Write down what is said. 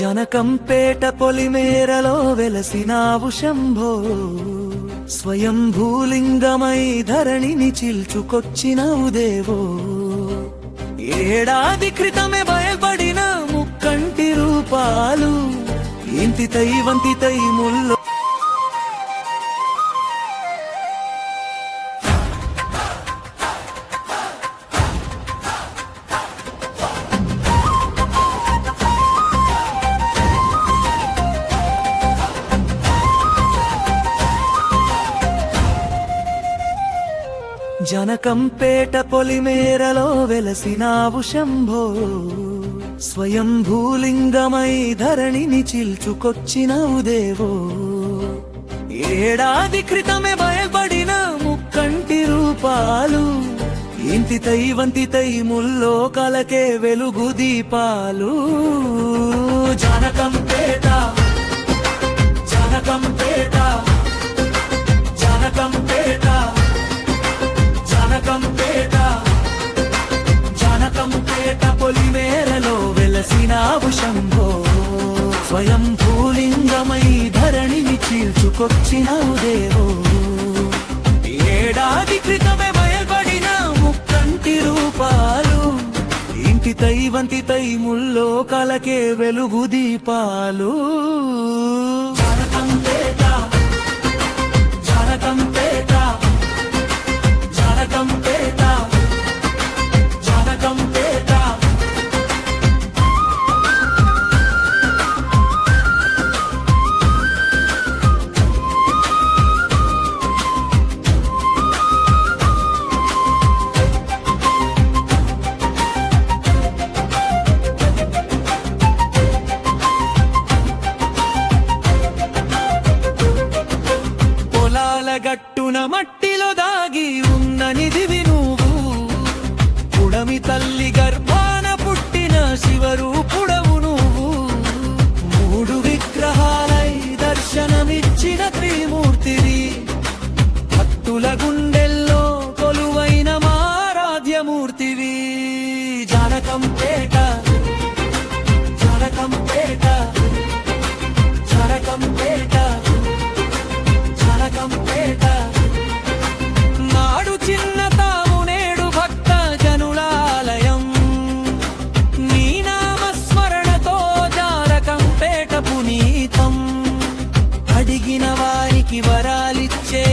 జనకంపేట పొలిమేరలో వెలసినావు శంభో. స్వయం భూలింగమై ధరణిని చిల్చుకొచ్చినవు దేవో. ఏడాది క్రితమే భయపడిన ముక్కంటి రూపాలు ఇంతితై వంతితై ముల్లో జనకంపేట పొలిమేరలో వెలసినావు శంభో. స్వయం భూలింగమై ధరణిని చిల్చుకొచ్చినవు దేవో. ఏడాది క్రితమే భయపడిన ముక్కంటి రూపాలు ఇంతితై వంతితై ముల్లో కలకే వెలుగు దీపాలు. జనకంపేట జనకంపేట జనకంపేట వెలసినావు శంభో. స్వయం భూలింగమై ధరణిని చీల్చుకొచ్చినావు దేవో ఏడాది క్రితమే బయల్పడిన ముక్కంటి రూపాలు. ఇంటి తైవంతి తై ముల్లో కలకే వెలుగు దీపాలు. జనకంపేట పొలాల మట్టిలో దాగి ఉన్న నువ్వు. పుడమి తల్లి గర్భ వారికి వరాలిచ్చే